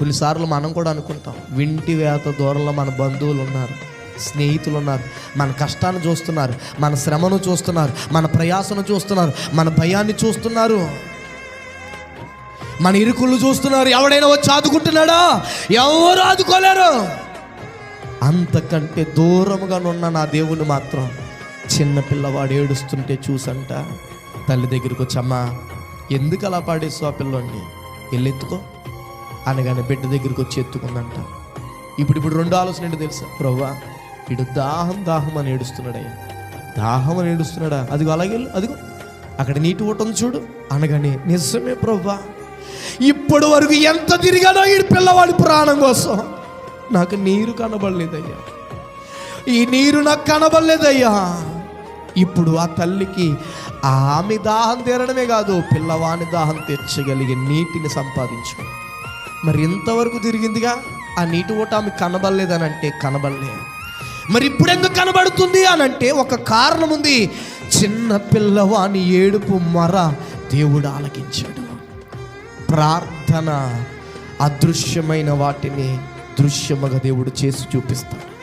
కొన్నిసార్లు మనం కూడా అనుకుంటాం వింటి వేత దూరంలో మన బంధువులు ఉన్నారు స్నేహితులు ఉన్నారు మన కష్టాన్ని చూస్తున్నారు మన శ్రమను చూస్తున్నారు మన ప్రయాసను చూస్తున్నారు మన భయాన్ని చూస్తున్నారు. మన ఇరుకులు చూస్తున్నారు ఎవడైనా వచ్చి ఆదుకుంటున్నాడా? ఎవరు ఆదుకోలేరు? అంతకంటే దూరముగా ఉన్న నా దేవుని మాత్రం చిన్న పిల్లవాడు ఏడుస్తుంటే చూసంట తల్లి దగ్గరికి వచ్చి అమ్మా ఎందుకు అలా పాడేసు ఆ పిల్లోడిని? వెళ్ళెత్తుకో. అనగానే బిడ్డ దగ్గరికి వచ్చి ఎత్తుకుందంట. ఇప్పుడు ఇప్పుడు రెండు ఆలోచన ఏంటో తెలుసా? ప్రవ్వా ఇడు దాహం దాహం అని ఏడుస్తున్నాడయ్యా. దాహం అని ఏడుస్తున్నాడా? అదిగో అలాగే అదిగో. అక్కడ నీటి ఊటం చూడు. అనగానే నిజమే ప్రవ్వా ఇప్పటి వరకు ఎంత తిరిగానో ఈ పిల్లవాడి ప్రాణం కోసం నాకు నీరు కనబడలేదయ్యా. ఈ నీరు నాకు కనబడలేదయ్యా. ఇప్పుడు ఆ తల్లికి ఆమె దాహం తీరడమే కాదు పిల్లవాని దాహం తీర్చగలిగే నీటిని సంపాదించుకో మరి ఇంతవరకు తిరిగిందిగా? ఆ నీటి ఓట ఆమె కనబడలేదని అంటే కనబడలే. మరి ఇప్పుడు ఎందుకు కనబడుతుంది అని అంటే ఒక కారణం ఉంది. చిన్న పిల్లవాని ఏడుపు మర దేవుడు ఆలకించాడు. ప్రార్థన అదృశ్యమైన వాటిని దృశ్యముగా దేవుడు చేసి చూపిస్తాడు.